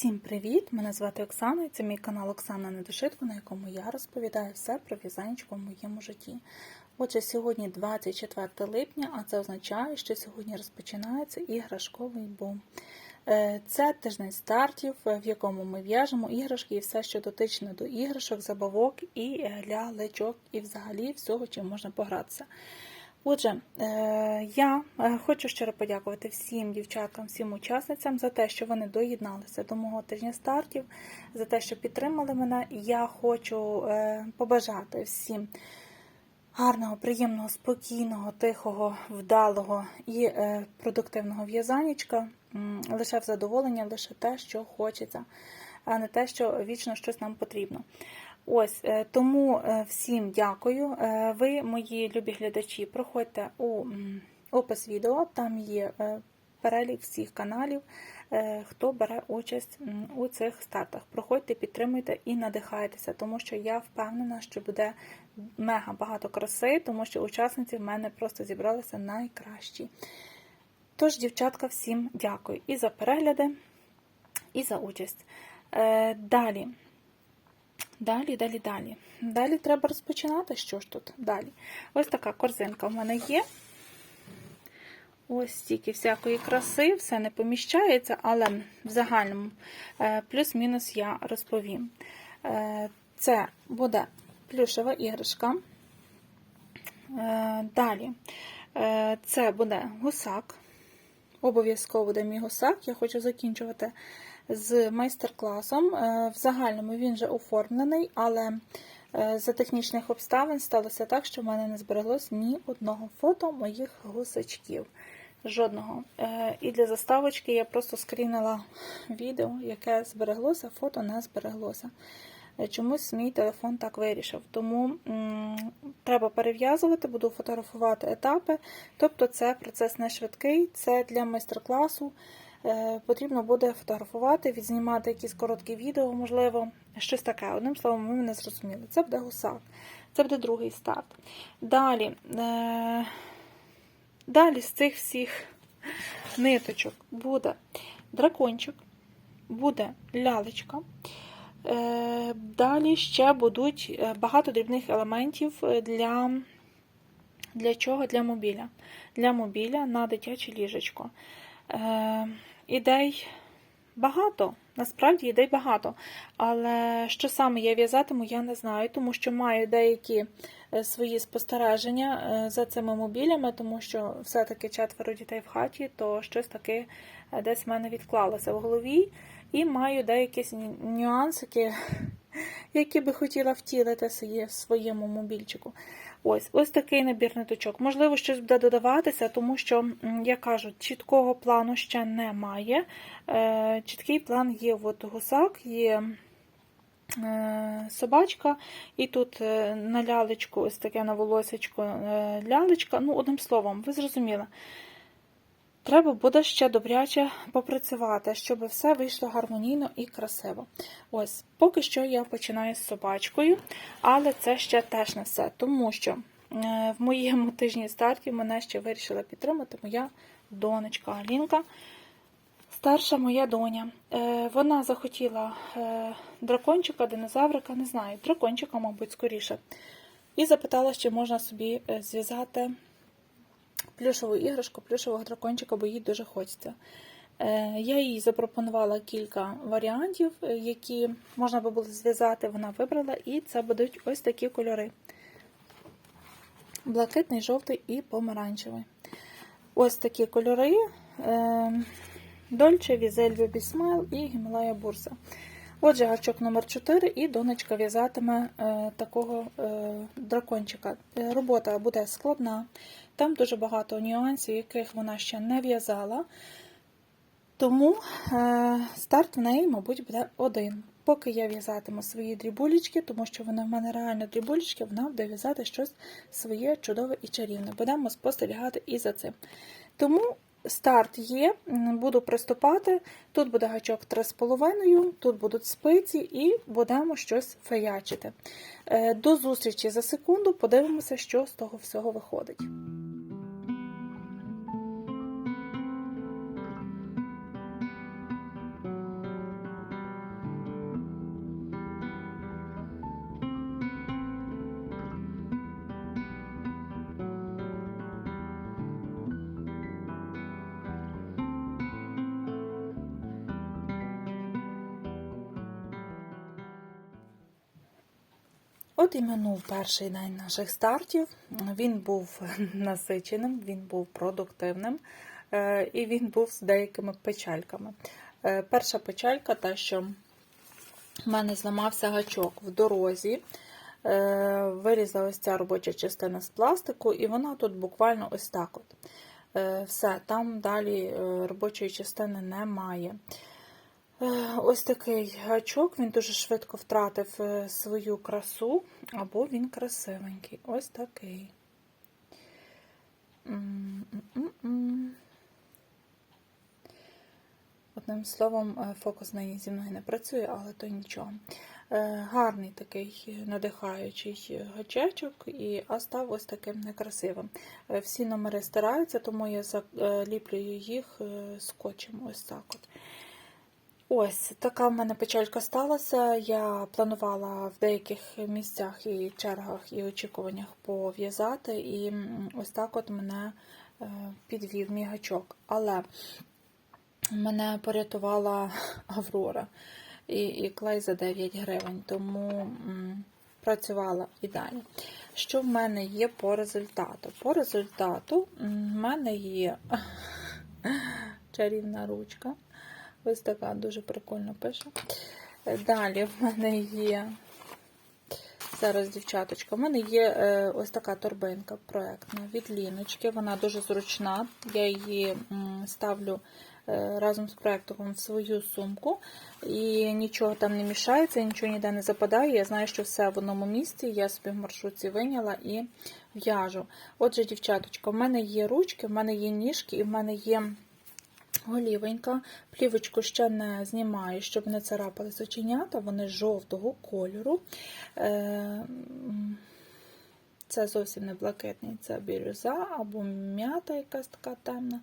Всім привіт! Мене звати Оксана і це мій канал Оксана Недошитко, на якому я розповідаю все про в'язанечко в моєму житті. Отже, сьогодні 24 липня, а це означає, що сьогодні розпочинається іграшковий бум. Е, Це тиждень стартів, в якому ми в'яжемо іграшки і все, що дотичне до іграшок, забавок і е, лялечок, і взагалі всього, чим можна погратися. Отже, е, я е, хочу щиро подякувати всім дівчаткам, всім учасницям за те, що вони доєдналися до мого тижня стартів, за те, що підтримали мене. Я хочу е, побажати всім гарного, приємного, спокійного, тихого, вдалого і продуктивного в'язанічка. Лише в задоволення, лише те, що хочеться, а не те, що вічно щось нам потрібно. Ось е, тому е, всім дякую. Е, Ви, мої любі глядачі, проходьте у опис відео, там є перелік всіх каналів, хто бере участь у цих стартах. Проходьте, підтримуйте і надихайтеся, тому що я впевнена, що буде мега багато краси, тому що учасниці в мене просто зібралися найкращі. Тож, дівчатка, всім дякую і за перегляди, і за участь. Далі. Далі, далі, далі. Далі треба розпочинати. Що ж тут? Далі. Ось така корзинка в мене є. Ось стільки всякої краси, все не поміщається, але в загальному е, плюс-мінус я розповім. Е, Це буде плюшева іграшка. Е, Далі це буде гусак. Обов'язково буде мій гусак. Я хочу закінчувати з майстер-класом. Е, В загальному він вже оформлений, але е, за технічних обставин сталося так, що в мене не збереглось ні одного фото моїх гусачків. Жодного. Е, І для заставочки я просто скрінила відео, яке збереглося, фото не збереглося. Е, Чомусь мій телефон так вирішив. Тому м, треба перев'язувати, буду фотографувати етапи. Тобто це процес не швидкий, це для майстер-класу. Е, Потрібно буде фотографувати, відзнімати якісь короткі відео, можливо, щось таке. Одним словом, ви мене зрозуміли. Це буде гусак, це буде другий старт. Далі, е, далі з цих всіх ниточок буде дракончик, буде лялечка. Е, Далі ще будуть е, багато дрібних елементів е, для, для чого? Для мобіля. Для мобіля на дитяче ліжечко. Ідей багато, насправді ідей багато. Але що саме я в'язатиму, я не знаю, тому що маю деякі свої спостереження за цими мобілями, тому що все-таки четверо дітей в хаті, то щось таке десь в мене відклалося в голові. І маю деякі ню- нюансики, які би хотіла втілити в своєму мобільчику. Ось ось такий набір ниточок. Можливо, щось буде додаватися, тому що, м, я кажу, чіткого плану ще немає. Е, Чіткий план є от гусак, є е, собачка, і тут е, на лялечку, ось таке на волосечко е, лялечка. Ну, одним словом, ви зрозуміли. Треба буде ще добряче попрацювати, щоб все вийшло гармонійно і красиво. Ось, поки що я починаю з собачкою, але це ще теж не все, тому що е, в моєму тижні стартів мене ще вирішила підтримати моя донечка Алінка. Старша моя доня. Е, Вона захотіла е, дракончика, динозаврика, не знаю, дракончика, мабуть, скоріше. І запитала, чи можна собі зв'язати плюшеву іграшку, плюшевого дракончика, бо їй дуже хочеться. Е, Я їй запропонувала кілька варіантів, е, які можна би було зв'язати. Вона вибрала, і це будуть ось такі кольори: блакитний, жовтий і помаранчевий. Ось такі кольори: Дольче, Візель, Бебі Смайл і Гімалая Бурса. Отже, гачок номер 4 і донечка в'язатиме е, такого е, дракончика. Е, робота буде складна, там дуже багато нюансів, яких вона ще не в'язала. Тому старт в неї, мабуть, буде один. Поки я в'язатиму свої дрібулечки, тому що вони в мене реально дрібулечки, вона буде в'язати щось своє чудове і чарівне. Будемо спостерігати і за цим. Тому старт є, буду приступати. Тут буде гачок 3,5, тут будуть спиці, і будемо щось феячити. Е, До зустрічі за секунду, подивимося, що з того всього виходить. От і минув перший день наших стартів. Він був насиченим, він був продуктивним е, і він був з деякими печальками. Е, Перша печалька та, що в мене зламався гачок в дорозі. Е, Вирізала ось ця робоча частина з пластику, і вона тут буквально ось так от. Все, там далі робочої частини немає. Ось такий гачок, він дуже швидко втратив е, свою красу, або він красивенький. Ось такий. Одним словом, е, фокус на зі мною не працює, але то нічого. Е, Гарний такий надихаючий гачечок, і, а став ось таким некрасивим. Всі номери стираються, тому я заліплюю їх скотчем. Ось так от. Ось така в мене печалька сталася. Я планувала в деяких місцях і чергах, і очікуваннях пов'язати, і ось так от мене е, підвів мій гачок. Але мене порятувала Аврора і, і клей за 9 гривень, тому працювала і далі. Що в мене є по результату? По результату в мене є чарівна ручка. Ось така дуже прикольно пише. Е, Далі в мене є. Зараз, дівчаточка, в мене є е, ось така торбинка проектна від ліночки. Вона дуже зручна. Я її ставлю е, разом з проектом в свою сумку. І нічого там не мішається, нічого ніде не западає. Я знаю, що все в одному місці. Я собі в маршрутці виняла і в'яжу. Отже, дівчаточка, в мене є ручки, в мене є ніжки, і в мене є. Голівенька, плівочку ще не знімаю, щоб не царапались оченята, вони жовтого кольору. Е, Це зовсім не блакитний, це бірюза або м'ята якась така темна.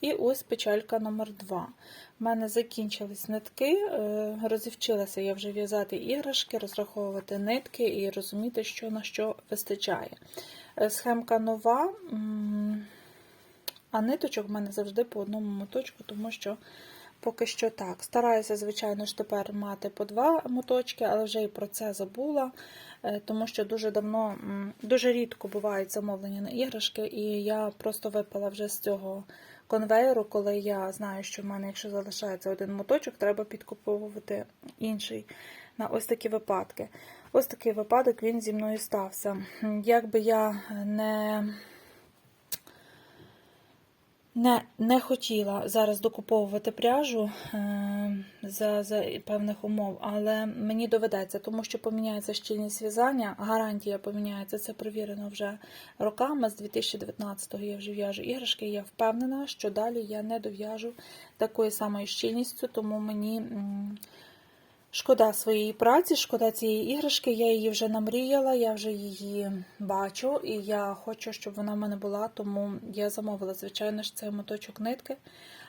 І ось печалька номер 2 У мене закінчились нитки, е, розівчилася я вже в'язати іграшки, розраховувати нитки і розуміти, що на що вистачає. Е, Схемка нова. А ниточок в мене завжди по одному моточку, тому що поки що так. Стараюся, звичайно ж, тепер мати по два моточки, але вже і про це забула, е, тому що дуже давно, дуже рідко бувають замовлення на іграшки, і я просто випала вже з цього конвейеру, коли я знаю, що в мене, якщо залишається один моточок, треба підкуповувати інший на ось такі випадки. Ось такий випадок він зі мною стався. Якби я не не, не хотіла зараз докуповувати пряжу е, за, за певних умов, але мені доведеться, тому що поміняється щільність в'язання, гарантія поміняється, це перевірено вже роками. З 2019-го я вже в'яжу іграшки, я впевнена, що далі я не дов'яжу такою самою щільністю, тому мені. Шкода своєї праці, шкода цієї іграшки. Я її вже намріяла, я вже її бачу, і я хочу, щоб вона в мене була, тому я замовила, звичайно ж, цей моточок нитки.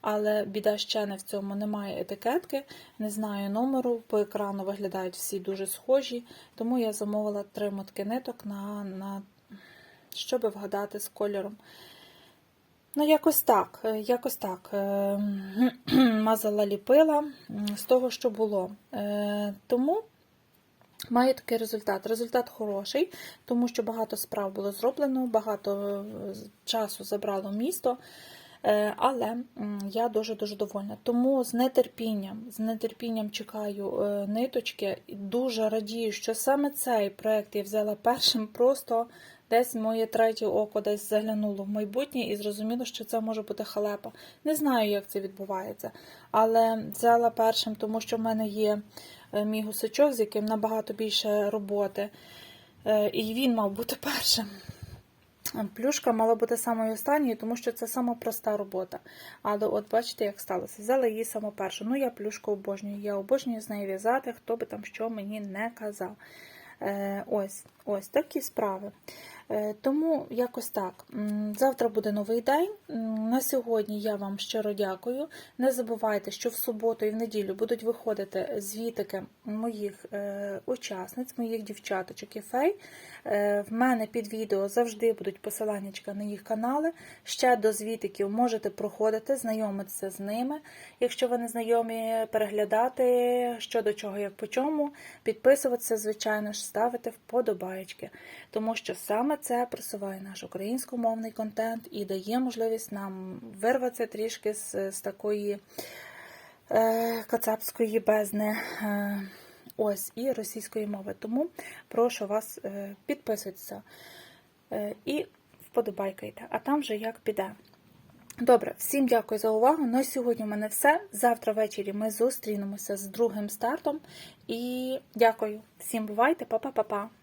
Але біда ще не в цьому немає етикетки, не знаю номеру. По екрану виглядають всі дуже схожі, тому я замовила три мотки ниток, на, на, щоб вгадати з кольором. Ну, якось так, е, якось так. Е, Мазала ліпила з того, що було. Е, Тому маю такий результат. Результат хороший, тому що багато справ було зроблено, багато часу забрало місто. Але я дуже-дуже довольна. Тому з нетерпінням, з нетерпінням чекаю ниточки. Дуже радію, що саме цей проект я взяла першим. Просто десь моє третє око десь заглянуло в майбутнє і зрозуміло, що це може бути халепа. Не знаю, як це відбувається, але взяла першим, тому що в мене є е, мій гусачок, з яким набагато більше роботи. Е, І він мав бути першим. Плюшка мала бути самою останньою, тому що це сама проста робота. Але от бачите, як сталося. Взяла її саме першу. Ну, я плюшку обожнюю. Я обожнюю з нею в'язати, хто би там що мені не казав. Е, ось, ось такі справи. Е, Тому якось так. Завтра буде новий день. На сьогодні я вам щиро дякую. Не забувайте, що в суботу і в неділю будуть виходити звітики моїх е, учасниць, моїх дівчаточок і фей. Е, В мене під відео завжди будуть посилання на їх канали. Ще до звітиків можете проходити, знайомитися з ними. Якщо ви не знайомі, переглядати що до чого, як по чому, підписуватися, звичайно ж, ставити вподобаєчки. Тому що саме це просуває наш українськомовний контент і дає можливість нам вирватися трішки з, з такої е, кацапської бездни. Е, ось і російської мови. Тому прошу вас е, підписуйтеся е, і вподобайкайте, а там вже як піде. Добре, всім дякую за увагу. На сьогодні в мене все. Завтра ввечері ми зустрінемося з другим стартом. І дякую. Всім бувайте, па-па-па-па.